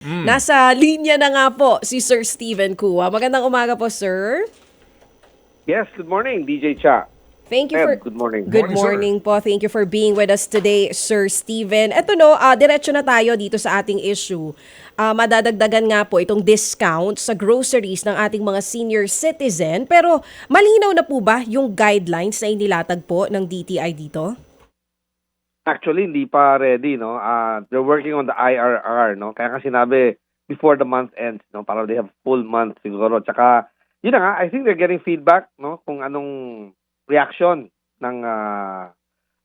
Nasa linya na nga po si Sir Steven Kua. Magandang umaga po, sir. Yes, good morning, DJ Cha. Thank you for good morning. Good Morning, morning, po. Thank you for being with us today, Sir Steven. Eto no, ah, diretso na tayo dito sa ating issue. Ah, madadagdagan nga po itong discount sa groceries ng ating mga senior citizen. Pero malinaw na po ba yung guidelines na inilatag po ng DTI dito? Actually, hindi pa ready, no? Uh, they're working on the IRR, no? Kaya nga sinabi, before the month ends, no? Para they have full month siguro. Tsaka, yun na nga, I think they're getting feedback, no? Kung anong reaction ng ah,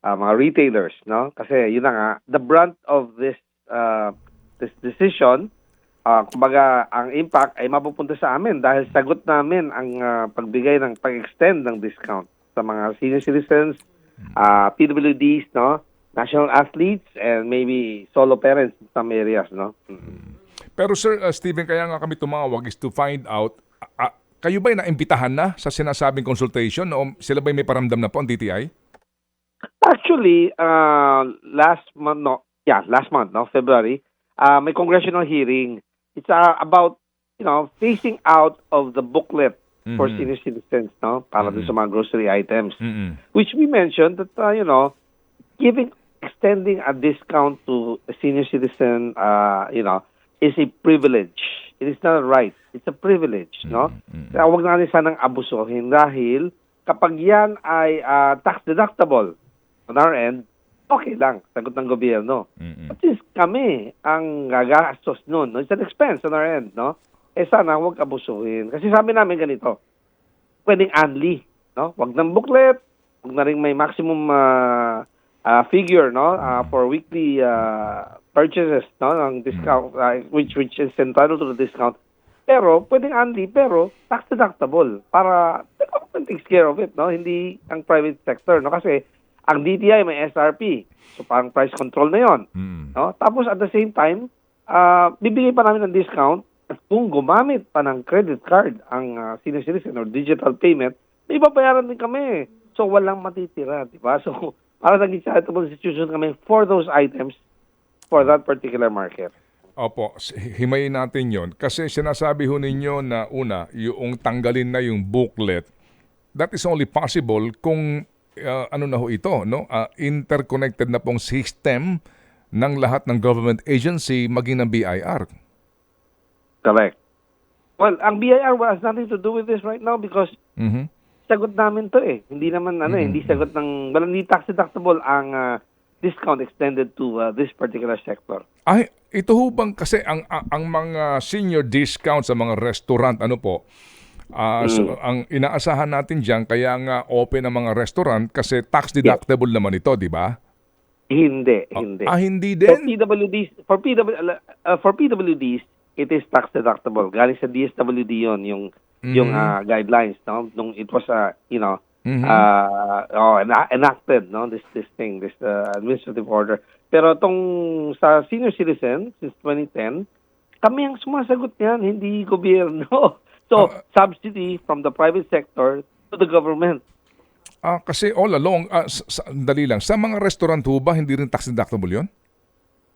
ah, mga retailers, no? Kasi yun na nga, the brunt of this uh, this decision, ah, kumbaga, ang impact ay mapupunta sa amin dahil sagot namin ang ah, pagbigay ng pag-extend ng discount sa mga senior citizens, uh, PWDs, no? National athletes, and maybe solo parents in some areas, no? Mm. Pero Sir uh, Steven, kaya nga kami tumawag is to find out, ah, ah, kayo ba'y naimbitahan na sa sinasabing consultation o sila ba'y may paramdam na po ang DTI? Actually, uh, last month, no, yeah, last month, no, February, uh, may congressional hearing. It's uh, about, you know, phasing out of the booklet for Mhm. senior citizens, no, para Mhm. sa mga grocery items. Mm-mm. Which we mentioned that, uh, you know, giving, extending a discount to a senior citizen, uh, you know, is a privilege. It is not a right. It's a privilege, no? Mhm. Kaya huwag natin sanang abusuhin dahil kapag yan ay ah, tax deductible on our end, okay lang, sagot ng gobyerno. Mm-mm. But since kami ang gagastos nun, no? it's an expense on our end, no? Eh sana huwag abusuhin. Kasi sabi namin ganito, pwedeng annually, no? Huwag ng booklet, huwag na rin may maximum ah, ah, figure, no? Ah, for weekly ah, purchases, no? Ng discount, ah, which which is entitled to the discount. Pero, pwedeng annually, pero tax deductible para the government takes care of it, no? Hindi ang private sector, no? Kasi ang DTI may SRP. So, parang price control na yon Mm. no? Tapos at the same time, ah bibigay pa namin ng discount at kung gumamit pa ng credit card ang ah, senior citizen or digital payment, may babayaran din kami. So walang matitira, di ba? So para naging charitable institution kami for those items for that particular market. Opo, himayin natin yon Kasi sinasabi ho ninyo na una, yung tanggalin na yung booklet, that is only possible kung uh, ano na ho ito, no? Ah, interconnected na pong system ng lahat ng government agency maging ng BIR. Correct. Well, ang BIR has nothing to do with this right now because Mhm. Sagot namin to eh. Hindi naman ano eh, hindi sagot ng, well, hindi tax deductible ang ah, discount extended to ah, this particular sector. Ay, ito ho bang kasi ang ang, ang mga senior discount sa mga restaurant ano po? ah, so, ang inaasahan natin diyan kaya nga open ang mga restaurant kasi tax deductible naman ito, di ba? Hindi, hindi. Ah, hindi For din. PWDs, for PW, uh, for PWDs, it is tax deductible. Galing sa DSWD 'yon, yung yung Mhm. uh, guidelines, no? Nung it was uh, you know, Mhm. uh, oh, ena- enacted, no? This this thing, this uh, administrative order. Pero tong sa senior citizen since 2010, kami ang sumasagot niyan, hindi gobyerno. So, Ah. subsidy from the private sector to the government. Ah, kasi all along, ah, sa, sa- dali lang, sa mga restaurant ho ba, hindi rin tax deductible yun?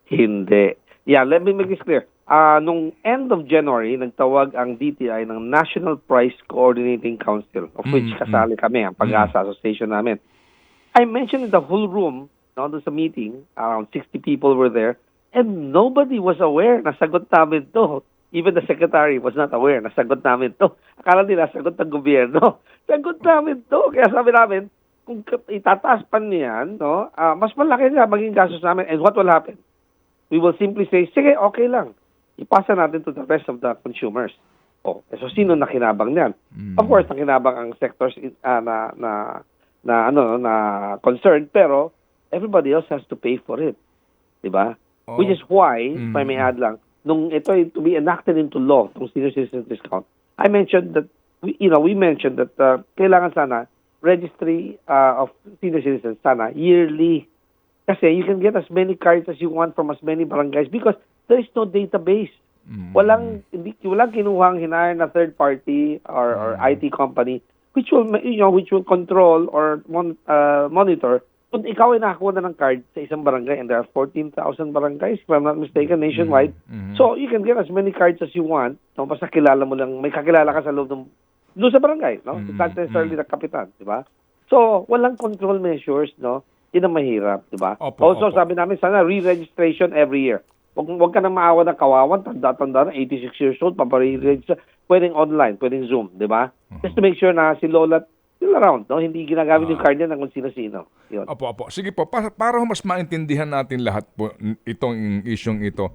Hindi. Yeah, let me make this clear. Ah, nung end of January, nagtawag ang DTI ng National Price Coordinating Council, of which Mm, kasali kami, ang pag-asa association namin. I mentioned in the whole room, no, doon sa meeting, around 60 people were there, and nobody was aware na sagot namin to. Even the secretary was not aware na sagot namin to. Akala nila sagot ng gobyerno. Sagot namin to. Kaya sabi namin, kung itataas pa niyan, no, ah, mas malaki na maging gastos namin. And what will happen? we will simply say, sige, okay lang. Ipasa natin to the rest of the consumers. Oh, eh, so sino nakinabang niyan? Of course, nakinabang ang sectors ah, na na na ano na concerned pero everybody else has to pay for it. 'Di ba? Oh. Which is why, if I may Mm. add lang, nung ito ay to be enacted into law, itong senior citizen discount, I mentioned that we, you know, we mentioned that uh, kailangan sana registry uh, of senior citizens sana yearly kasi you can get as many cards as you want from as many barangays because there is no database. Mm. Walang hindi walang kinuhang hinire na third party or, or IT company which will you know which will control or mon, uh, monitor kung ikaw ay nakakuha na ng card sa isang barangay and there are 14,000 barangays, if I'm not mistaken, nationwide. So, you can get as many cards as you want. No? Basta kilala mo lang, may kakilala ka sa loob ng, doon sa barangay. No? It's not necessarily the kapitan, di ba? So, walang control measures, no? Yun ang mahirap, di ba? Opo, also, opo. sabi namin, sana re-registration every year. Huwag, huwag ka nang maawa ng kawawan, tanda-tanda na, 86 years old, papare-register. Pwedeng online, pwedeng Zoom, di ba? Just to make sure na si Lola still around, no? Hindi ginagamit yung card niya ng kung sino-sino. Yun. Opo, opo. Sige po, para, para mas maintindihan natin lahat po itong isyong ito.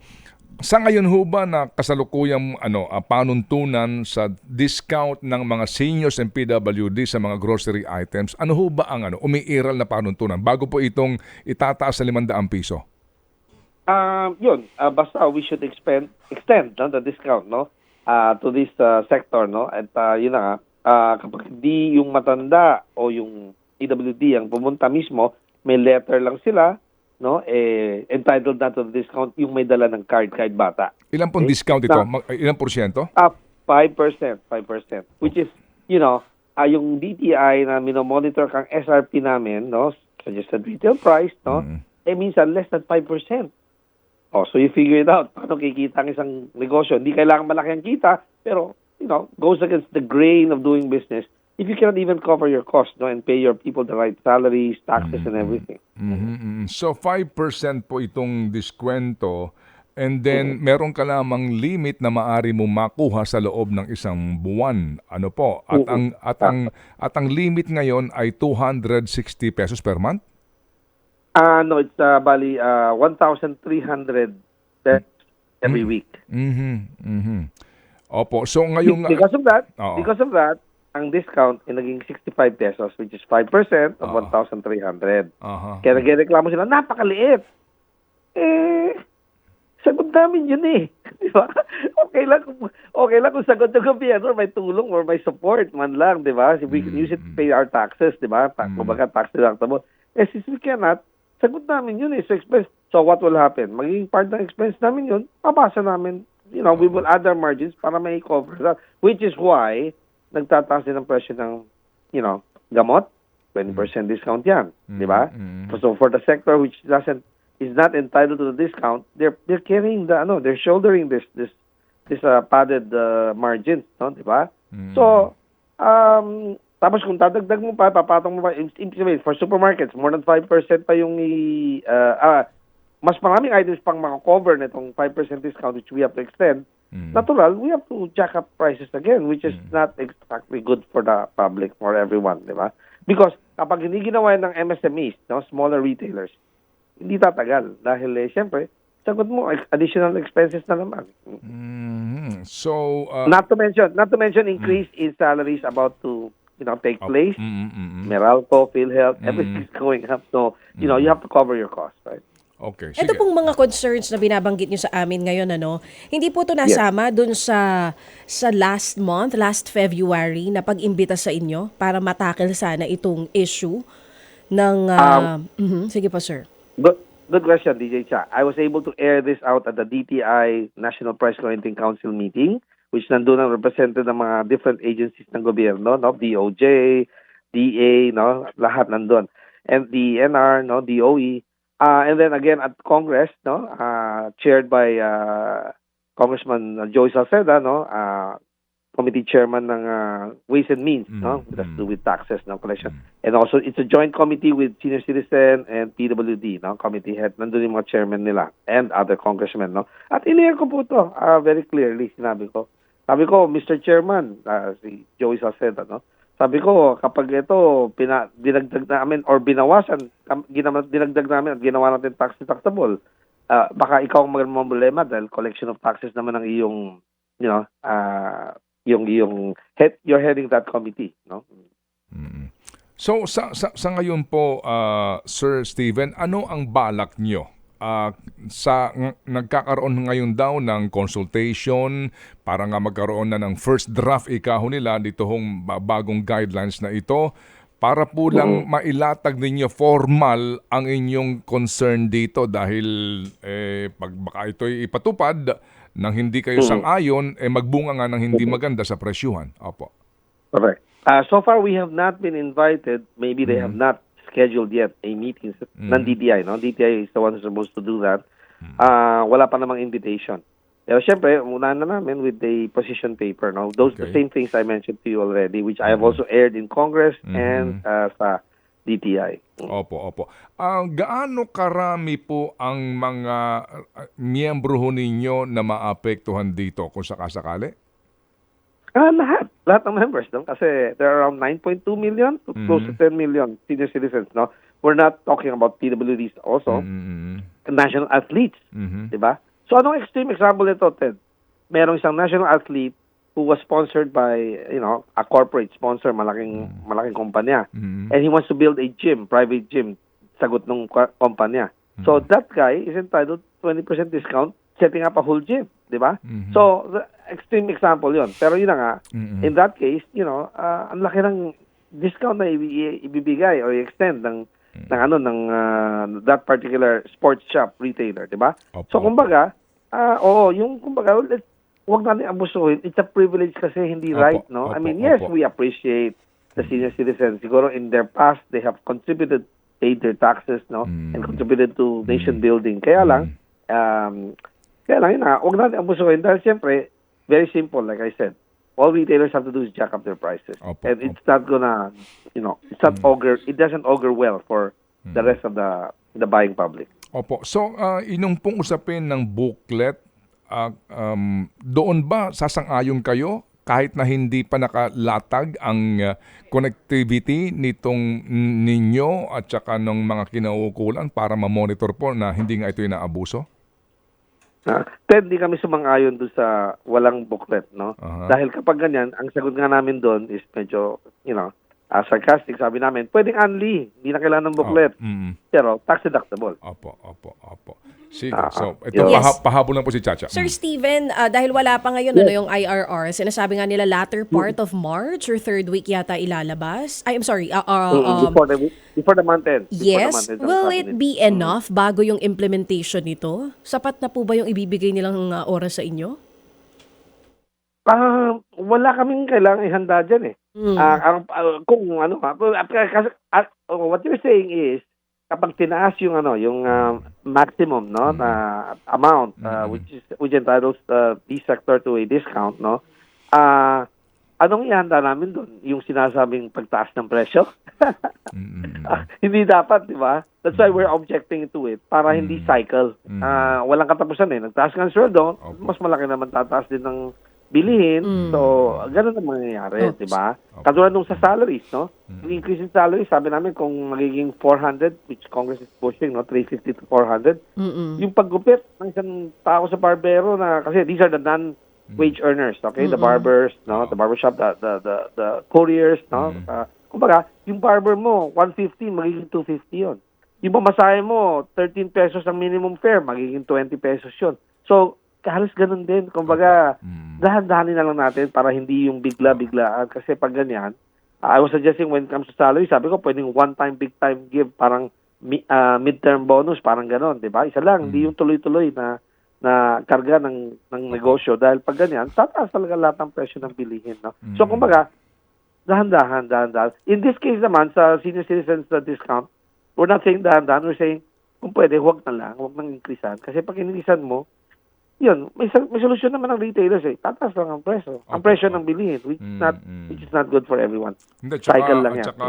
Sa ngayon ho ba na kasalukuyang ano, ah, panuntunan sa discount ng mga seniors and PWD sa mga grocery items, ano ho ba ang ano, umiiral na panuntunan bago po itong itataas sa 500 piso? Um, yun, uh, basta we should expand, extend no, the discount no, uh, to this uh, sector. No? At uh, yun na nga, uh, kapag di yung matanda o yung PWD ang pumunta mismo, may letter lang sila, no, eh, entitled na to the discount yung may dala ng card kahit bata. Ilan pong Okay. discount ito? Mag- ilang porsyento? Up 5%, 5%, which is, you know, ah yung DTI na minomonitor kang SRP namin, no, suggested retail price, no, eh minsan less than 5%. Oh, so you figure it out. Paano kikita ang isang negosyo? Hindi kailangan malaki ang kita, pero, you know, goes against the grain of doing business if you cannot even cover your costs, no, and pay your people the right salaries, taxes, and everything. Mhm, mhm. So 5% po itong diskwento and then meron ka lamang limit na maari mo makuha sa loob ng isang buwan. Ano po? At Oo. ang at ang at ang limit ngayon ay 260 pesos per month. Ah, no, it's uh, bali uh, 1,300 pesos every week. Mhm. Mhm. Opo. So ngayong because of that, Oo. because of that, ang discount ay naging 65 pesos which is 5% of Oo. 1,300. Aha. Kaya nagreklamo sila, napakaliit. Eh, sagot namin yun eh. Di ba? Okay lang kung, okay lang kung sagot ng gobyerno, may tulong or may support man lang, di ba? We can use it to pay our taxes, di ba? Ta- Kumbaga tax deductible. Eh, since we cannot, sagot namin yun eh, sa expense. So what will happen? Magiging part ng expense namin yun, pabasa namin. You know, we will add our margins para may cover that. Which is why, nagtataas din ang presyo ng, you know, gamot. 20% discount yan, di ba? Mm. So for the sector which doesn't is not entitled to the discount, they're they're carrying the ano, they're shouldering this this this uh, padded uh, margins, no, di ba? So um tapos kung dadagdag mo pa, papatong mo pa, for supermarkets, more than 5% pa yung i, uh, ah, mas maraming items pang makakover nitong 5% discount which we have to extend, natural, we have to jack up prices again, which is not exactly good for the public, for everyone, di ba? Because kapag hindi ginawa ng MSMEs, no, smaller retailers, hindi tatagal. Dahil, eh, siyempre, sagot mo, additional expenses na naman. Mhm. So uh, Not to mention, not to mention increase in salaries about to, you know, take place. mm, mm, mm, mm. Meralco, PhilHealth, everything's going up. So, you know, you have to cover your costs, right? Okay, Ito sige. pong mga concerns na binabanggit nyo sa amin ngayon, ano, hindi po ito nasama dun sa sa last month, last February, na pag-imbita sa inyo para matakil sana itong issue ng... ah, mhm, sige po, sir. Good, good question, DJ Cha. I was able to air this out at the DTI National Price Quarantine Council meeting, which nandun ang represented ng mga different agencies ng gobyerno, no? DOJ, DA, no? Lahat nandun. And the NR, no? DOE. Uh, and then again at Congress, no? Uh, chaired by uh, Congressman Joey Salceda, no? Uh, committee chairman ng uh, Ways and Means, no? Mm, That's to do with taxes, no? Collection. And also, it's a joint committee with Senior Citizen and PWD, no? Committee head. Nandun yung mga chairman nila and other congressmen, no? At iniyak ko po ito, ah, very clearly, sinabi ko. Sabi ko, Mr. Chairman, ah, si Joey Salceda, no? Sabi ko, kapag ito, pina, dinagdag namin or binawasan, ginama, dinagdag namin at ginawa natin tax deductible, ah, baka ikaw ang magandang problema dahil collection of taxes naman ang iyong, you know, ah, yung, yung, head, you're heading that committee, no? So sa sa, sa ngayon po uh, Sir Steven, ano ang balak nyo? Ah, sa ng- nagkakaroon ngayon daw ng consultation para nga magkaroon na ng first draft ikaho nila dito hong ba- bagong guidelines na ito para po lang mailatag ninyo formal ang inyong concern dito dahil eh, pag baka ito'y ipatupad nang hindi kayo sang-ayon, eh magbunga nga ng hindi maganda sa presyuhan. Opo. Correct. Uh, so far, we have not been invited. Maybe they have not scheduled yet a meeting Mm. ng DTI. No? DTI is the one who's supposed to do that. Ah, wala pa namang invitation. Pero syempre, muna na namin with the position paper. No? Those the Okay. same things I mentioned to you already, which I have also aired in Congress and uh, sa DTI. Opo, opo. Ah, gaano karami po ang mga ah, miyembro ho ninyo na maapektuhan dito kung sakasakali? Ah, lahat. Lahat ng members, no? Kasi there are around 9.2 million to close to 10 million senior citizens, no? We're not talking about PWDs also, Mm, national athletes, mhm. di ba? So, anong extreme example nito, Ted? Merong isang national athlete who was sponsored by, you know, a corporate sponsor, malaking malaking kumpanya. Mhm. And he wants to build a gym, private gym, sagot ng kumpanya. So, that guy is entitled 20% discount setting up a whole gym, di ba? Mhm. So, the extreme example yon. Pero yun na nga, Mhm. in that case, you know, ah, ang laki ng discount na ibi- i- ibibigay or i-extend ng ng ano ng ah, that particular sports shop retailer, 'di ba? So kumbaga, ah oo, yung kumbaga, let's wag natin abusuhin. It's a privilege kasi hindi Opo, right, no? I opo, mean, yes, opo. we appreciate the senior citizens. Siguro in their past, they have contributed, paid their taxes, no? Mm. And contributed to nation building. Kaya lang, um, kaya lang, yun na, huwag natin abusuhin dahil siyempre, very simple, like I said, all retailers have to do is jack up their prices. Opo, and it's not gonna, you know, it's not augur, it doesn't augur well for the rest of the the buying public. Opo. So, uh, inong pong usapin ng booklet, ah, um, doon ba sasang-ayon kayo kahit na hindi pa nakalatag ang ah, connectivity nitong ninyo at saka ng mga kinauukulan para ma-monitor po na hindi nga ito inaabuso? Uh, Ted, di kami sumang-ayon doon sa walang booklet, no? Aha. Dahil kapag ganyan, ang sagot nga namin doon is medyo, you know, ah, sarcastic. Sabi namin, pwedeng unli, hindi na kailangan ng booklet, Oh, mm, pero tax deductible. opo, opo, opo. Sige, Ah, so ito yun. paha- Yes. pahabol lang po si Chacha. Sir Steven, ah, dahil wala pa ngayon ano yung IRR, sinasabi nga nila latter part of March or third week yata ilalabas. I am sorry. ah, ah, Mm, um, before the before the month end. Before the yes. month end, Will it nila. be enough bago yung implementation nito? Sapat na po ba yung ibibigay nilang ah, oras sa inyo? Ah, wala kaming kailangang ihanda dyan eh. Mm. Ah, ang- ah, kung ano, ah, kasi, ah, oh, what you're saying is, kapag tinaas yung ano, yung ah, maximum no na amount ah, Mm. which is which entitles uh, this sector to a discount no. Ah, anong ihanda namin doon? Yung sinasabing pagtaas ng presyo? Mm, mm, mm. Ah, hindi dapat, di ba? That's why we're objecting to it para hindi cycle. Mm. Ah, walang katapusan eh. Nagtaas ng sweldo, mas malaki naman tataas din ng bilihin. Mm. So, ganun ang mangyayari, Ops. di ba? Katulad nung sa salaries, no? Mm. Yung increase in salaries, sabi namin kung magiging 400, which Congress is pushing, no? 350 to 400. Mm-mm. Yung paggupit ng isang tao sa barbero na, kasi these are the non-wage earners, okay? The barbers, no? The barbershop, the, the, the, the couriers, no? Mm. Ah, kumbaga, yung barber mo, 150, magiging 250 yon. Yung pamasahe mo, 13 pesos ang minimum fare, magiging 20 pesos yon. So, halos ganun din. Kumbaga, Mm. dahan-dahanin na lang natin para hindi yung bigla-biglaan. Kasi pag ganyan, I was suggesting when it comes to salary, sabi ko pwedeng one-time, big-time give, parang ah, midterm bonus, parang ganon, di ba? Isa lang, hindi yung tuloy-tuloy na na karga ng ng negosyo dahil pag ganyan, tataas talaga lahat ng presyo ng bilihin. No? So, kumbaga, dahan-dahan, dahan-dahan. In this case naman, sa senior citizens na discount, we're not saying dahan-dahan, we're saying, kung pwede, huwag na lang, huwag nang increasean. Kasi pag increasean mo, yun, may, may solusyon naman ng retailers eh. Tataas lang ang presyo. Ang Opo, presyo ng bilihin, which is Mm, not, mm. which is not good for everyone. Hindi, tsaka, Cycle lang at yan. Tsaka,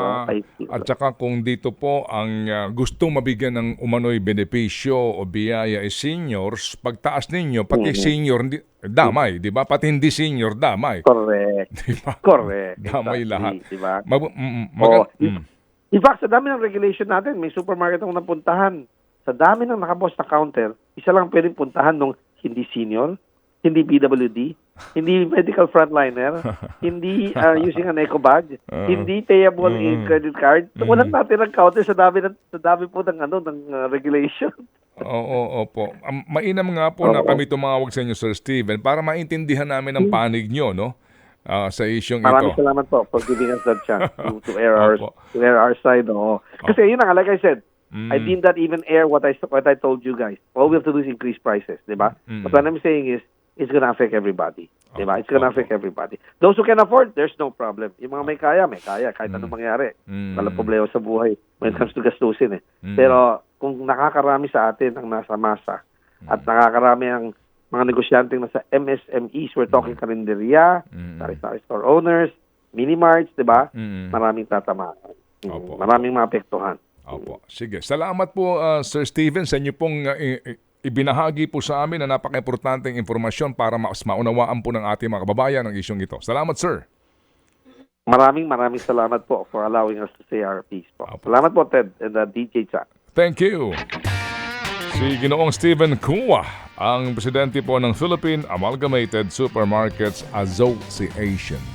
at saka kung dito po ang uh, gustong mabigyan ng umano'y benepisyo o biyaya ay seniors, pagtaas ninyo, pati Mhm. senior, hindi, damay, di ba? Pati hindi senior, damay. Correct. Di ba? Correct. Damay Exactly, lahat. Di ba? Mag, mm, mm, maga- Oo. mm. In fact, sa dami ng regulation natin, may supermarket akong napuntahan. Sa dami ng nakaboss na counter, isa lang pwedeng puntahan nung hindi senior, hindi PWD, hindi medical frontliner, hindi uh, using an eco badge, Uh, hindi payable in mm. credit card. So, Mm. walang natin ng counter sa dami ng sa dami po ng ano ng uh, regulation. Oo, opo. Um, mainam nga po na Oo. kami tumawag sa inyo, Sir Steven, para maintindihan namin ang panig nyo, no? Ah, sa isyong Maraming ito. salamat po for giving us that chance to, to air our Opo. to air our side. Oo. Kasi yun na nga, like I said, Mm. I did not even air what I what I told you guys. All we have to do is increase prices, di ba? Mm. But what I'm saying is, it's gonna affect everybody. Di ba? It's gonna opo. affect everybody. Those who can afford, there's no problem. Yung mga may kaya, may kaya. Kahit anong mangyari. Mm. Walang problema sa buhay when it comes to gastusin eh. Mm. Pero kung nakakarami sa atin ang nasa masa at nakakarami ang mga negosyante nasa MSMEs, we're talking karinderya, Mm. sari-sari store owners, mini-marts, di ba? Mm. Maraming tatamaan. Mm, Opo. Maraming maapektuhan. Opo. Sige. Salamat po, uh, Sir Steven, sa inyo pong uh, ibinahagi po sa amin na napaka-importanteng informasyon para mas maunawaan po ng ating mga kababayan ang isyong ito. Salamat, sir. Maraming maraming salamat po for allowing us to say our piece po. Opo. Salamat po, Ted, and uh, DJ Cha. Thank you. Si Ginoong Stephen Kua, ang presidente po ng Philippine Amalgamated Supermarkets Association.